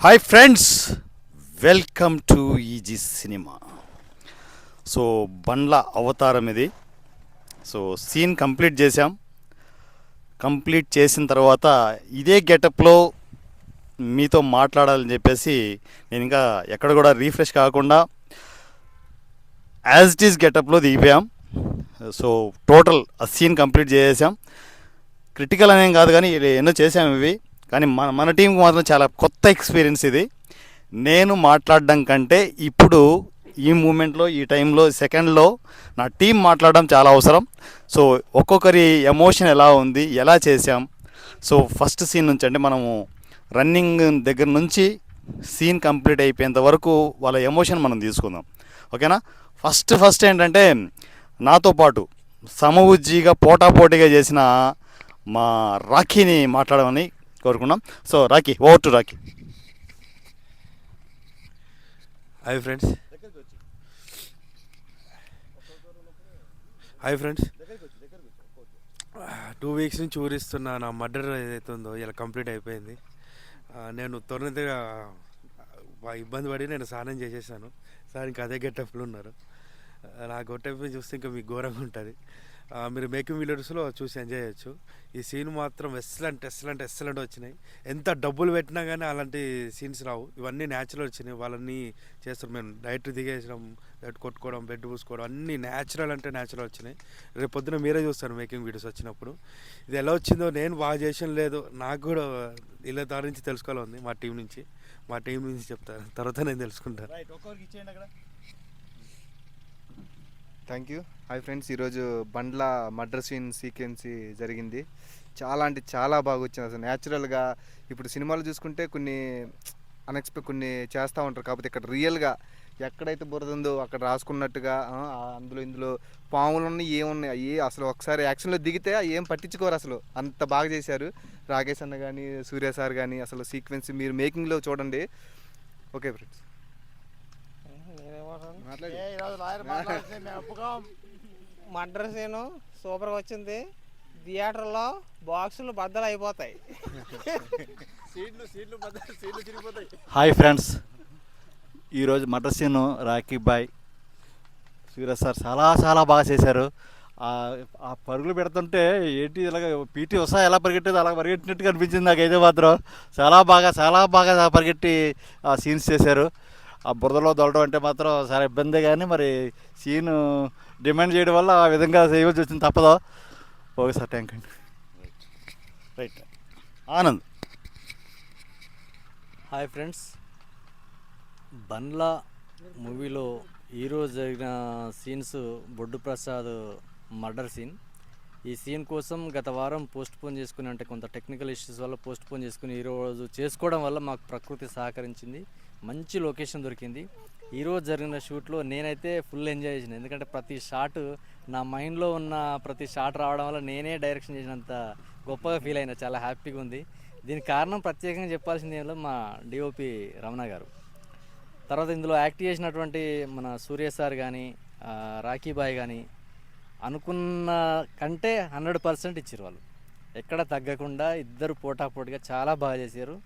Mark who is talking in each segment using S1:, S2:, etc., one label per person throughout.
S1: Hi friends welcome to easy cinema so Bandla అవతారం ఇది so scene complete చేసాం complete చేసిన తర్వాత ఇదే గెటప్లో మీతో మాట్లాడాలని చెప్పేసి నేను ఇంకా ఎక్కడ కూడా రీఫ్రెష్ కాకుండా యాజ్ ఇట్ ఈస్ గెటప్లో దిగిపోయాం. సో టోటల్ ఆ సీన్ కంప్లీట్ చేసేసాం క్రిటికల్ అనేం కాదు కానీ ఇది ఎన్నో చేసాం ఇవి. కానీ మన మన టీంకి మాత్రం చాలా కొత్త ఎక్స్పీరియన్స్ ఇది. నేను మాట్లాడడం కంటే ఇప్పుడు ఈ మూమెంట్లో ఈ టైంలో సెకండ్లో నా టీం మాట్లాడడం చాలా అవసరం. సో ఒక్కొక్కరి ఎమోషన్ ఎలా ఉంది ఎలా చేసాం సో ఫస్ట్ సీన్ నుంచి అంటే మనము రన్నింగ్ దగ్గర నుంచి సీన్ కంప్లీట్ అయిపోయేంత వరకు వాళ్ళ ఎమోషన్ మనం తీసుకుందాం. ఓకేనా ఫస్ట్ ఫస్ట్ ఏంటంటే నాతో పాటు సమవుజ్జిగా పోటాపోటీగా చేసిన మా రాఖీని మాట్లాడమని కోరుకున్నాం. So Rakhi over to Rakhi.
S2: Hi friends hi friends two weeks నుంచి ఊరిస్తున్న నా మర్డర్ ఏదైతే ఉందో ఇలా కంప్లీట్ అయిపోయింది. నేను త్వరగా ఇబ్బంది పడి నేను స్నానం చేసేసాను. సార్ ఇంకా అదే గెటప్లు ఉన్నారు. నా గొట్టెప్ చూస్తే ఇంకా మీకు ఘోరంగా ఉంటుంది. మీరు మేకింగ్ వీడియోస్లో చూసి ఎంజాయ్ చేయొచ్చు. ఈ సీన్ మాత్రం ఎక్సలెంట్ ఎక్సలెంట్ ఎక్సలెంట్ వచ్చినాయి. ఎంత డబ్బులు పెట్టినా కానీ అలాంటి సీన్స్ రావు. ఇవన్నీ న్యాచురల్ వచ్చినాయి. వాళ్ళని చేస్తారు. మేము డైట్ దిగేసడం బెడ్ కొట్టుకోవడం బెడ్ పూసుకోవడం అన్నీ న్యాచురల్ అంటే న్యాచురల్ వచ్చినాయి. రేపు పొద్దున మీరే చూస్తారు మేకింగ్ వీడియోస్ వచ్చినప్పుడు. ఇది ఎలా వచ్చిందో నేను బాగా చేసిన లేదు. నాకు కూడా ఇలా దారి నుంచి తెలుసుకోవాలి ఉంది. మా టీం నుంచి. మా టీం నుంచి చెప్తాను తర్వాత నేను తెలుసుకుంటాను.
S3: Thank you. హాయ్ ఫ్రెండ్స్ ఈరోజు బండ్ల మర్డర్ సీన్ సీక్వెన్సీ జరిగింది. చాలా అంటే చాలా బాగా వచ్చింది అసలు. న్యాచురల్గా ఇప్పుడు సినిమాలు చూసుకుంటే కొన్ని అన్ఎక్స్పెక్ట్ కొన్ని చేస్తూ ఉంటారు. కాకపోతే ఇక్కడ రియల్గా ఎక్కడైతే బురద ఉందో అక్కడ రాసుకున్నట్టుగా అందులో ఇందులో పాములు ఉన్నాయి ఏమున్నాయి అవి అసలు ఒకసారి యాక్షన్లో దిగితే ఏం పట్టించుకోరు అసలు. అంత బాగా చేశారు. రాకేష్ అన్న కానీ సూర్య సార్ కానీ అసలు సీక్వెన్స్ మీరు మేకింగ్లో చూడండి. Okay friends.
S4: మర్డర్ సీను సూపర్గా వచ్చింది. థియేటర్లో బాక్సులు బద్దలు అయిపోతాయి.
S1: Hi friends. ఈరోజు murder scene Rakhi boy Surya sir చాలా చాలా బాగా చేశారు. ఆ ఆ పరుగులు పెడుతుంటే ఏంటి ఇలాగ పీటీ వస్తా ఎలా పరిగెట్టేది అలా పరిగెట్టినట్టుగా అనిపించింది నాకైతే మాత్రం. చాలా బాగా చాలా బాగా పరిగెట్టి ఆ సీన్స్ చేశారు. ఆ బురదలో దొరడం అంటే మాత్రం చాలా ఇబ్బంది కానీ మరి సీన్ డిమాండ్ చేయడం వల్ల ఆ విధంగా చేయవలసి వచ్చింది తప్పదు? ఓకే సార్ థ్యాంక్ అండి. Right. Anand.
S5: Hi friends. Bandla మూవీలో ఈరోజు జరిగిన scenes Boddu Prasad murder scene. ఈ సీన్ కోసం గత వారం పోస్ట్ పోన్ చేసుకుని అంటే కొంత టెక్నికల్ ఇష్యూస్ వల్ల పోస్ట్ పోన్ చేసుకుని ఈరోజు చేసుకోవడం వల్ల మాకు ప్రకృతి సహకరించింది. మంచి లొకేషన్ దొరికింది. ఈరోజు జరిగిన షూట్లో నేనైతే ఫుల్ ఎంజాయ్ చేసిన. ఎందుకంటే ప్రతి షాట్ నా మైండ్లో ఉన్న ప్రతి షాట్ రావడం వల్ల నేనే డైరెక్షన్ చేసినంత గొప్పగా ఫీల్ అయినా చాలా హ్యాపీగా ఉంది. దీనికి కారణం ప్రత్యేకంగా చెప్పాల్సింది ఏమో మా డిఓపి రమణ గారు. తర్వాత ఇందులో యాక్ట్ చేసినటువంటి మన సూర్య సార్ కానీ రాఖీ బాయ్ కానీ అనుకున్న కంటే హండ్రెడ్ పర్సెంట్ ఇచ్చారు వాళ్ళు. ఎక్కడ తగ్గకుండా ఇద్దరు పోటాపోటీగా చాలా బాగా చేశారు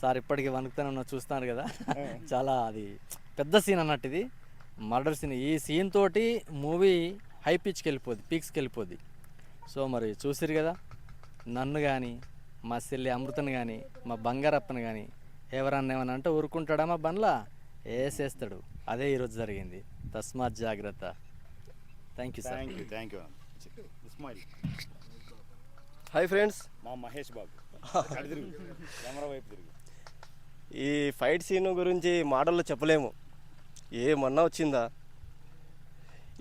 S5: సార్ ఇప్పటికీ వణుకుతానే ఉన్నా చూస్తున్నారు కదా. చాలా అది పెద్ద సీన్ అన్నట్టు ఇది మర్డర్ సీన్. ఈ సీన్ తోటి మూవీ హై పిచ్కి వెళ్ళిపోద్ది పీక్స్కి వెళ్ళిపోద్ది. సో మరి చూసిరు కదా నన్ను కానీ మా చెల్లి అమృతను కానీ మా బంగారప్పని కానీ ఎవరన్నా ఏమన్నా అంటే ఊరుకుంటాడా మా బండ్లా? వేసేస్తాడు అదే ఈరోజు జరిగింది. తస్మాత్ జాగ్రత్త. Thank you sir
S1: thank you thank you Ismail
S6: hi friends
S1: మా మహేష్ బాబు. కెమెరా వైపు తిరుగు.
S6: ఈ ఫైట్ సీన్ గురించి మాటల్లో చెప్పలేము. ఏమన్నా వచ్చిందా?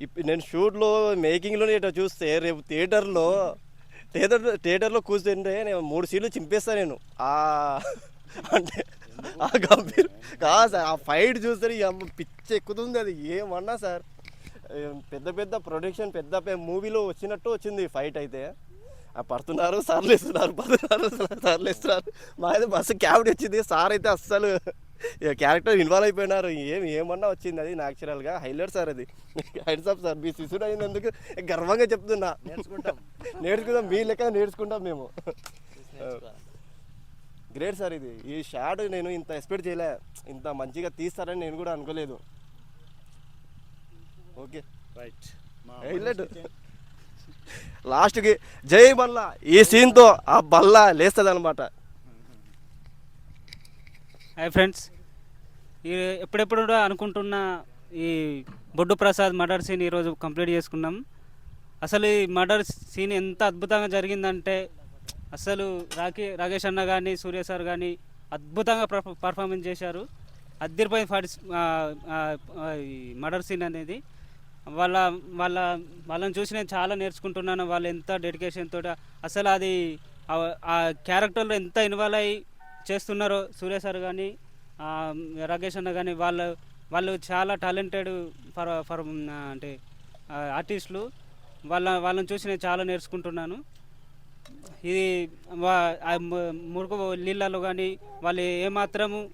S6: ఇప్ నేను షూట్లో మేకింగ్లో ఇట్లా చూస్తే రేపు థియేటర్లో థియేటర్ థియేటర్లో కూర్చుంటే నేను మూడు సీట్లు చింపేస్తాను నేను. ఆ అంటే ఆ గంభీర్ కాదు సార్ ఆ ఫైట్ చూస్తే పిచ్చి ఎక్కుతుంది అది. ఏమన్నా సార్ పెద్ద పెద్ద ప్రొడక్షన్ పెద్ద మూవీలో వచ్చినట్టు వచ్చింది ఫైట్ అయితే. పడుతున్నారు సార్లు ఇస్తున్నారు పడుతున్నారు సార్లు ఇస్తున్నారు మా అయితే బస్సు క్యాబిన్ వచ్చింది సార్ అయితే అస్సలు క్యారెక్టర్ ఇన్వాల్వ్ అయిపోయినారు. ఏం ఏమన్నా వచ్చింది అది న్యాచురల్గా హైలైట్ సార్ అది. హైట్స్ ఆఫ్ సార్ మీ శిశుడు అయినందుకు గర్వంగా చెప్తున్నా. నేర్చుకుంటాం. నేర్చుకుందాం మీ లెక్క నేర్చుకుంటాం మేము. గ్రేట్ సార్ ఇది. ఈ షాట్ నేను ఇంత ఎక్స్పెక్ట్ చేయలే. ఇంత మంచిగా తీస్తారని నేను కూడా అనుకోలేదు. ఓకే.
S1: రైట్.
S6: హైలైట్. లాస్ట్కి జై బల్లా. ఈ సీన్తో ఆ బల్లా లేస్తుంది అనమాట
S7: హాయ్ ఫ్రెండ్స్. ఈ ఎప్పుడెప్పుడు కూడా అనుకుంటున్న ఈ బొడ్డు ప్రసాద్ మర్డర్ సీన్ ఈరోజు కంప్లీట్ చేసుకున్నాం. అసలు ఈ మర్డర్ సీన్ ఎంత అద్భుతంగా జరిగిందంటే అసలు రాకే రాకేష్ అన్న కానీ సూర్య సార్ కానీ అద్భుతంగా పర్ఫార్మెన్స్ చేశారు. అద్దరిపోయిన ఫాటి ఈ మర్డర్ సీన్ అనేది. వాళ్ళ వాళ్ళ వాళ్ళని చూసి నేను చాలా నేర్చుకుంటున్నాను. వాళ్ళు ఎంత డెడికేషన్ అసలు అది ఆ- క్యారెక్టర్లో ఎంత ఇన్వాల్వ్ అయ్యి చేస్తున్నారో సూర్య సార్ కానీ రాకేష్ అన్న కానీ వాళ్ళు వాళ్ళు చాలా టాలెంటెడ్ ఫర్ ఫర్ అంటే ఆర్టిస్టులు వాళ్ళ వాళ్ళని చూసి నేను చాలా నేర్చుకుంటున్నాను. ఇది వా- మురుగు నీళ్ళలో కానీ వాళ్ళు ఏమాత్రము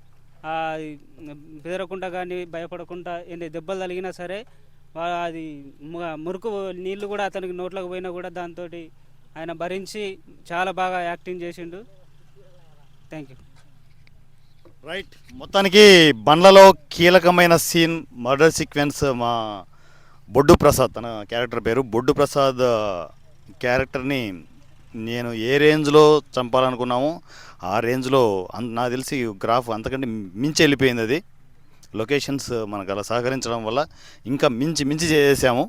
S7: బెదరకుండా కానీ భయపడకుండా ఎన్ని దెబ్బలు తగిలినా సరే అది మురుకు నీళ్ళు కూడా అతనికి నోట్లోకి పోయినా కూడా దాంతో ఆయన భరించి చాలా బాగా యాక్టింగ్ చేసిండు. థ్యాంక్ యూ
S1: రైట్ మొత్తానికి బండ్లలో కీలకమైన సీన్ మర్డర్ సీక్వెన్స్ మా బొడ్డు ప్రసాద్ తన క్యారెక్టర్ పేరు. బొడ్డు ప్రసాద్ క్యారెక్టర్ని నేను ఏ రేంజ్లో చంపాలనుకున్నామో ఆ రేంజ్లో అంత నాకు తెలిసి గ్రాఫ్ అంతకంటే మించి వెళ్ళిపోయింది అది. లొకేషన్స్ మనకు అలా సహకరించడం వల్ల ఇంకా మించి మించి చేసాము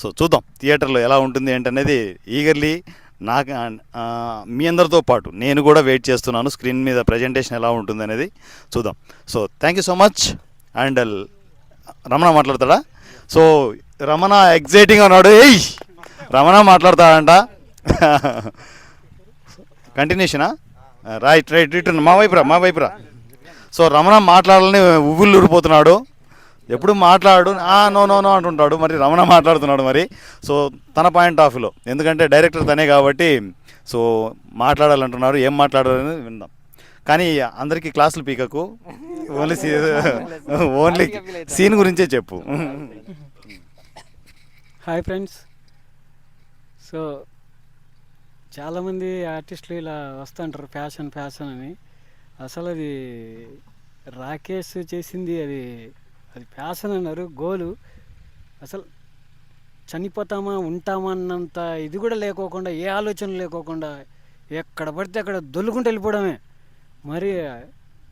S1: సో చూద్దాం థియేటర్లో ఎలా ఉంటుంది ఏంటనేది ఈగర్లీ నాకు మీ అందరితో పాటు నేను కూడా వెయిట్ చేస్తున్నాను స్క్రీన్ మీద ప్రజెంటేషన్ ఎలా ఉంటుంది అనేది చూద్దాం. So thank you so much and Ramana మాట్లాడతాడా? సో రమణ ఎగ్జైటింగ్ ఉన్నాడు. ఏయ్! రమణ మాట్లాడతాడంట. కంటిన్యూషనా రైట్ రైట్ రిటర్న్ మా వైపురా మా వైపురా. సో రమణ మాట్లాడాలని ఉవ్వులు ఊరిపోతున్నాడు ఎప్పుడు మాట్లాడు నో నో నో అంటుంటాడు. మరి రమణ మాట్లాడుతున్నాడు మరి. సో తన పాయింట్ ఆఫ్ వ్యూలో. ఎందుకంటే డైరెక్టర్ తనే కాబట్టి సో మాట్లాడాలంటున్నారు. ఏం మాట్లాడాలని విందాం. కానీ అందరికీ క్లాసులు పీకకు. ఓన్లీ సీ ఓన్లీ సీన్ గురించే చెప్పు.
S8: Hi friends. సో చాలామంది ఆర్టిస్టులు ఇలా వస్తుంటారు ఫ్యాషన్ ఫ్యాషన్ అని. అసలు అది రాకేష్ చేసింది అది అది ప్యాషన్ అన్నారు గోలు. అసలు చనిపోతామా ఉంటామా అన్నంత ఇది కూడా లేకోకుండా ఏ ఆలోచన లేకోకుండా ఎక్కడ పడితే అక్కడ దొల్లుకుంటూ వెళ్ళిపోవడమే. మరి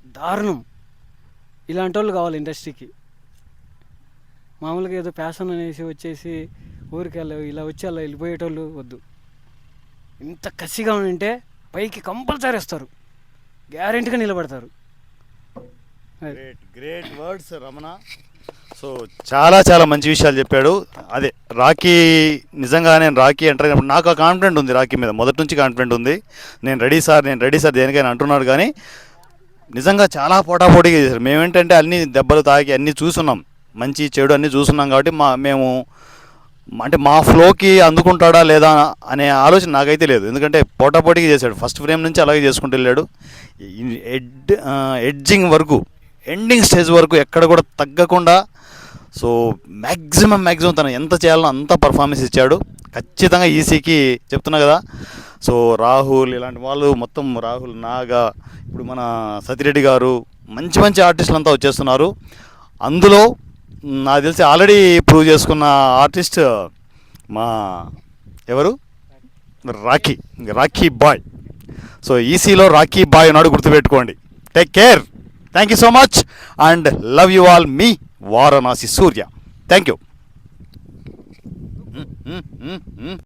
S8: దారుణం. ఇలాంటి వాళ్ళు కావాలి ఇండస్ట్రీకి. మామూలుగా ఏదో ప్యాషన్ అనేసి వచ్చేసి ఊరికెళ్ళ ఇలా వచ్చి అలా వెళ్ళిపోయేటోళ్ళు వద్దు. ఇంత కసిగా ఉంటే పైకి కంపల్సరీ వస్తారు. గ్యారెంటీగా నిలబడతారు.
S1: Great great words Ramana. So చాలా చాలా మంచి విషయాలు చెప్పాడు. అదే రాఖీ నిజంగా నేను రాఖీ ఎంటర్ అయినప్పుడు నాకు కాన్ఫిడెంట్ ఉంది రాఖీ మీద. మొదటి నుంచి కాన్ఫిడెంట్ ఉంది. నేను రెడీ సార్ నేను రెడీ సార్ దేనికైనా అంటున్నాడు కానీ నిజంగా చాలా పోటాపోటీగా చేశారు. మేమేంటంటే అన్ని దెబ్బలు తాకి అన్నీ చూస్తున్నాం మంచి చెడు అన్నీ చూస్తున్నాం కాబట్టి మా మేము అంటే మా ఫ్లోకి అందుకుంటాడా లేదా అనే ఆలోచన నాకైతే లేదు. ఎందుకంటే పోటాపోటీగా చేశాడు. ఫస్ట్ ఫ్రేమ్ నుంచి అలాగే చేసుకుంటూ వెళ్ళాడు. ఎడ్ ఎడ్జింగ్ వరకు ఎండింగ్ స్టేజ్ వరకు ఎక్కడ కూడా తగ్గకుండా సో మ్యాక్సిమం మ్యాక్సిమం తను ఎంత చేయాలనో అంత పర్ఫార్మెన్స్ ఇచ్చాడు. ఖచ్చితంగా ఈసీకి చెప్తున్నా కదా. సో రాహుల్ ఇలాంటి వాళ్ళు మొత్తం రాహుల్ నాగా ఇప్పుడు మన సతిరెడ్డి గారు మంచి మంచి ఆర్టిస్టులు అంతా వచ్చేస్తున్నారు. అందులో నాకు తెలిసి ఆల్రెడీ ప్రూవ్ చేసుకున్న ఆర్టిస్ట్ మా ఎవరు? రాఖీ రాఖీ బాయ్. సో ఈసీలో రాఖీ బాయ్ ఉన్నాడు గుర్తుపెట్టుకోండి. Take care thank you so much and love you all me Varanasi Surya. Thank you